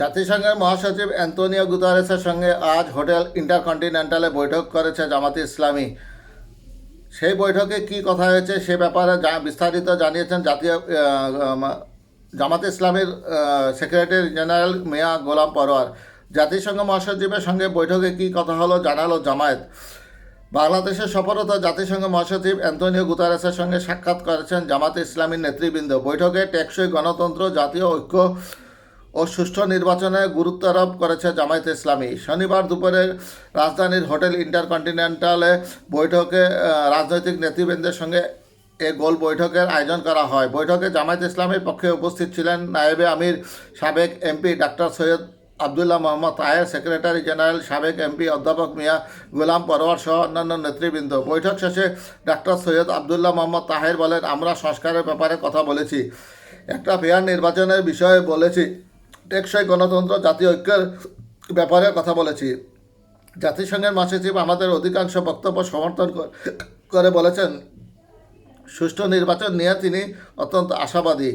জাতিসংঘের মহাসচিব অ্যান্তোনিও গুতারেসের সঙ্গে আজ হোটেল ইন্টারকন্টিনেন্টালে বৈঠক করেছে জামাতে ইসলামী। সেই বৈঠকে কি কথা হয়েছে সে ব্যাপারে বিস্তারিত জানিয়েছেন জাতীয় জামাতে ইসলামের সেক্রেটারি জেনারেল মিয়া গোলাম পরোয়ার। জাতিসংঘ মহাসচিবের সঙ্গে বৈঠকে কি কথা হলো জানালো জামায়াত। বাংলাদেশের সফররত জাতিসংঘ মহাসচিব অ্যান্তোনিও গুতারেসের সঙ্গে সাক্ষাৎ করেছেন জামাতে ইসলামীর নেতৃবৃন্দ। বৈঠকে টেকসই গণতন্ত্র, জাতীয় ঐক্য ও সুষ্ঠু নির্বাচনে গুরুত্ব আরোপ করেছে জামায়াতে ইসলামী। শনিবার দুপুরে রাজধানীর হোটেল ইন্টারকন্টিনেন্টালে বৈঠকে রাজনৈতিক নেতৃবৃন্দের সঙ্গে এ গোল বৈঠকের আয়োজন করা হয়। বৈঠকে জামায়াত ইসলামের পক্ষে উপস্থিত ছিলেন নায়েবে আমির, সাবেক MP doctor Syed Abdullah Mohammad Taher secretary general, সাবেক এমপি অধ্যাপক মিয়া গোলাম পরোয়ার সহ অন্যান্য নেতৃবৃন্দ। বৈঠক শেষে ডাক্তার সৈয়দ আবদুল্লাহ মোহাম্মদ তাহের বলেন, আমরা সংস্কারের ব্যাপারে কথা বলেছি। একটা ফেয়ার নির্বাচনের বিষয়ে বলেছি। টেকসই গণতন্ত্র, জাতীয় ঐক্যের ব্যাপারে কথা বলেছি। জাতিসংঘের মহাসচিব আমাদের অধিকাংশ বক্তব্য সমর্থন করে বলেছেন, সুষ্ঠু নির্বাচন নিয়ে তিনি অত্যন্ত আশাবাদী।